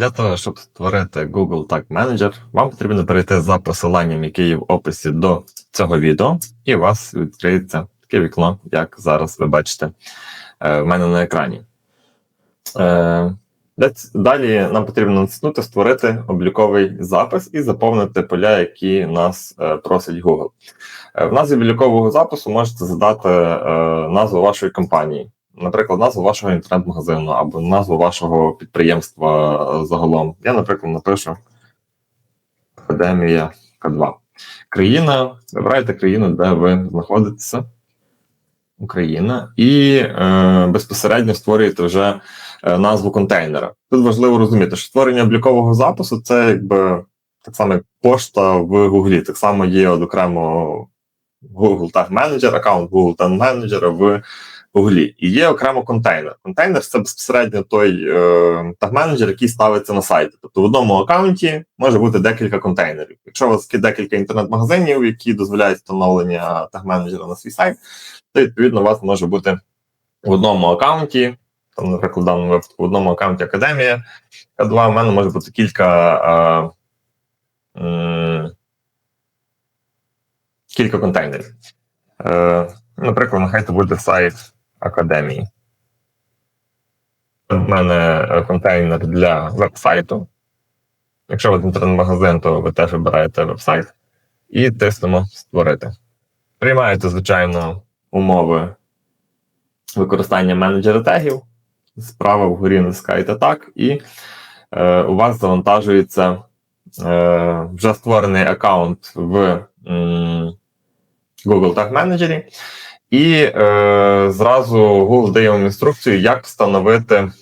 Для того, щоб створити Google Tag Manager, вам потрібно перейти за посиланням, яке є в описі до цього відео, і у вас відкриється таке вікно, як зараз ви бачите е, в мене на екрані. Е, Далі нам потрібно натиснути Створити обліковий запис і заповнити поля, які нас е, просить Google. В назві облікового запису можете задати назву вашої компанії, наприклад, назву вашого інтернет-магазину або назву вашого підприємства е, загалом. Я, наприклад, напишу Академія К2. Країна, вибирайте країну, де ви знаходитеся. Україна, і е, безпосередньо створюєте вже е, назву контейнера. Тут важливо розуміти, що створення облікового запису це якби так само як пошта в Гуглі. Так само є от окремо Google Tag Manager, аккаунт Google Tag Manager в Гуглі. І є окремо контейнер. Контейнер це безпосередньо той е, Manager, який ставиться на сайті. Тобто в одному аккаунті може бути декілька контейнерів. Якщо у вас є декілька інтернет-магазинів, які дозволяють встановлення Manager на свій сайт, то відповідно у вас може бути в одному аккаунті, там, наприклад, в даному випадку в одному аккаунті Академія К2, у мене може бути кілька. Е, м, кілька контейнерів. Е, наприклад, нехай це буде сайт Академії. У мене контейнер для веб-сайту. Якщо ви інтернет-магазин, то ви теж вибираєте веб-сайт і тиснемо Створити. Приймаєте, звичайно, умови використання менеджера тегів. Справа вгорі натискаєте так, і е, у вас завантажується е, вже створений аккаунт в м, Google Tag Manager. І е, зразу Google дає вам інструкцію, як встановити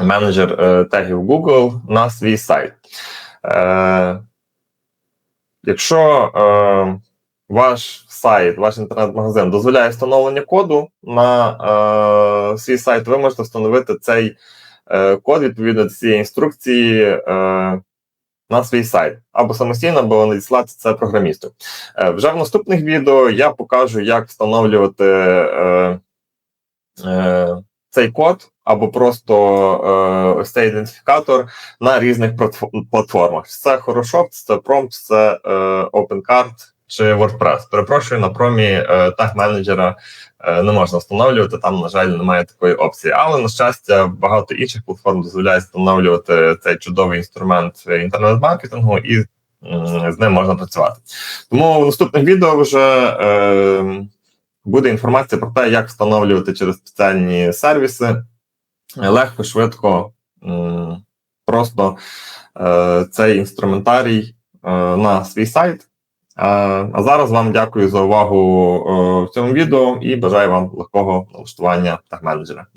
менеджер е, тегів Google на свій сайт. Е, якщо е, ваш сайт, ваш інтернет-магазин дозволяє встановлення коду на е, свій сайт, ви можете встановити цей е, код відповідно до цієї інструкції е, на свій сайт або самостійно, або надіслати це програмісту. Е, вже в наступних відео я покажу, як встановлювати е, е, цей код або просто е, ось цей ідентифікатор на різних платформах. Це Хорошоп, це Prompt, це е, OpenCard чи WordPress. Перепрошую, на промі е, таг менеджера е, не можна встановлювати. Там, на жаль, немає такої опції. Але на щастя, багато інших платформ дозволяють встановлювати цей чудовий інструмент інтернет-маркетингу, і з ним можна працювати. Тому в наступних відео вже е, буде інформація про те, як встановлювати через спеціальні сервіси легко, швидко, просто е, цей інструментарій на свій сайт. Е, А зараз вам дякую за увагу е, в цьому відео і бажаю вам легкого налаштування та менеджера.